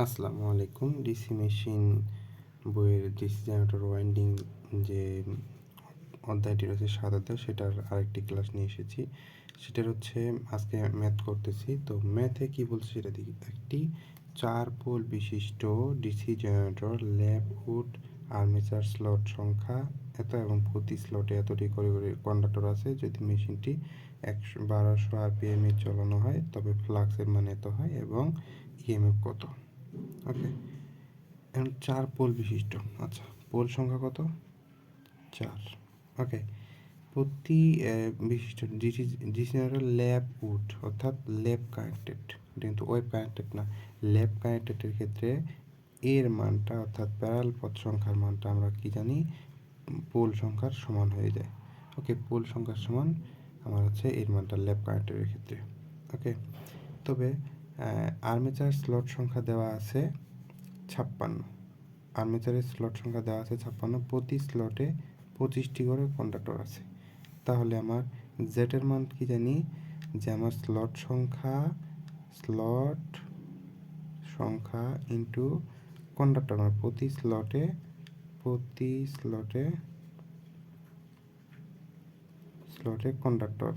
আসসালামু আলাইকুম। DC machine বইয়ের ডিসি জেনারেটর ওয়াইন্ডিং যে অধ্যায়টি রয়েছে সাত অধ্যায়, সেটার আরেকটি ক্লাস নিয়ে এসেছি। সেটার হচ্ছে আজকে ম্যাথ করতেছি। তো ম্যাথে কি বলছে সেটা দেখি। একটি চার পোল বিশিষ্ট DC generator, lap wound armature slot সংখ্যা এত এবং প্রতি স্লটে এতটি করে কন্ডাক্টর আছে। যদি মেশিনটি একশো, বারোশো আরপিএমে চালানো হয়, তবে ফ্লাক্সের মান এত হয় এবং ইএমএফ কত? ওকে এখন চার পোল বিশিষ্ট। আচ্ছা পোল সংখ্যা কত? চার। ওকে প্রতি বিশিষ্ট ডিসিনারের ল্যাব উড অর্থাৎ ল্যাব কানেক্টেড কিন্তু ওয়েব কানেক্টেড না। ল্যাব কানেক্টেডের ক্ষেত্রে এর মানটা, অর্থাৎ প্যারাল পথ সংখ্যার মানটা আমরা কি জানি? পোল সংখ্যার সমান হয়ে যায়। ওকে পোল সংখ্যার সমান আমার হচ্ছে এর মানটা ল্যাব কানেক্টেডের ক্ষেত্রে। ওকে তবে আর্মেচার স্লট সংখ্যা দেওয়া আছে ছাপ্পান্ন। আর্মেচারের স্লট সংখ্যা দেওয়া আছে ছাপ্পান্ন, প্রতি স্লটে পঁচিশটি করে কন্ডাক্টর আছে। তাহলে আমার জেটের মান কি জানি? যে আমার স্লট সংখ্যা স্লট সংখ্যা ইন্টু কন্ডাক্টর আমার প্রতি স্লটে প্রতি স্লটে স্লটে কন্ডাক্টর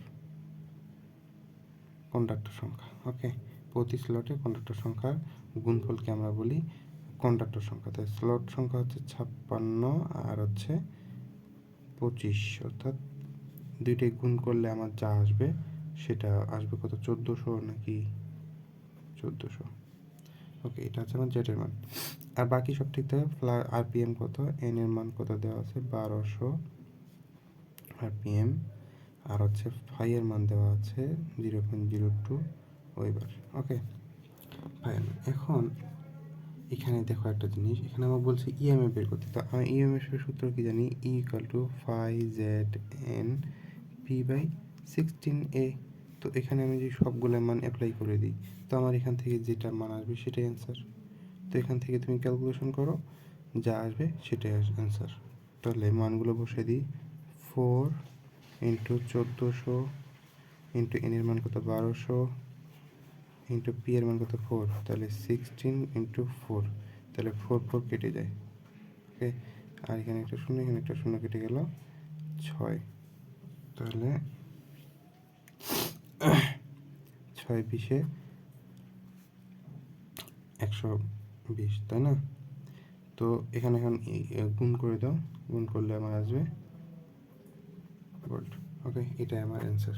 কন্ডাক্টর সংখ্যা ওকে প্রতি স্লটে কন্ডাক্টর সংখ্যার গুণফলকে আমরা বলি কন্ডাক্টর সংখ্যা। তাই স্লট সংখ্যা হচ্ছে ছাপ্পান্ন আর হচ্ছে পঁচিশ। অর্থাৎ দুইটাই গুণ করলে আমার যা আসবে সেটা আসবে কত? চোদ্দোশো নাকি চোদ্দোশো? ওকে এটা হচ্ছে আমার জেটের মান। আর বাকি সব ঠিক থাকে? ফ্লা আরপিএম কত? এন এর মান কত দেওয়া আছে? বারোশো আরপিএম আর হচ্ছে ফাইয়ের মান দেওয়া আছে জিরো পয়েন্ট জিরো টু ওইবার ওকে ফাইন এখন এখানে দেখো একটা জিনিস, এখানে আমার বলছে ইএমএ বের করতে। তো আমি ইএমএফ এর সূত্র কি জানি? E equal to phi Z N P by sixteen A তো এখানে আমি যদি সবগুলো মান অ্যাপ্লাই করে দিই, তো আমার এখান থেকে যেটা মান আসবে সেটাই অ্যান্সার তো এখান থেকে তুমি ক্যালকুলেশন করো, যা আসবে সেটাই অ্যান্সার তাহলে মানগুলো বসে দিই ফোর ইন্টু চোদ্দোশো ইন্টু এনের মান কত? বারোশো। ইন্টু পি এর মান কত? ফোর তাহলে সিক্সটিন ইন্টু ফোর তাহলে ফোর ফোর কেটে যায়। ওকে আর এখানে একটা শূন্য, এখানে একটা শূন্য কেটে গেল ছয়। তাহলে ছয় বিশে একশো বিশ, তাই না? তো এখানে এখন গুণ করে দাও। গুণ করলে আমার আসবে। ওকে এটাই আমার অ্যান্সার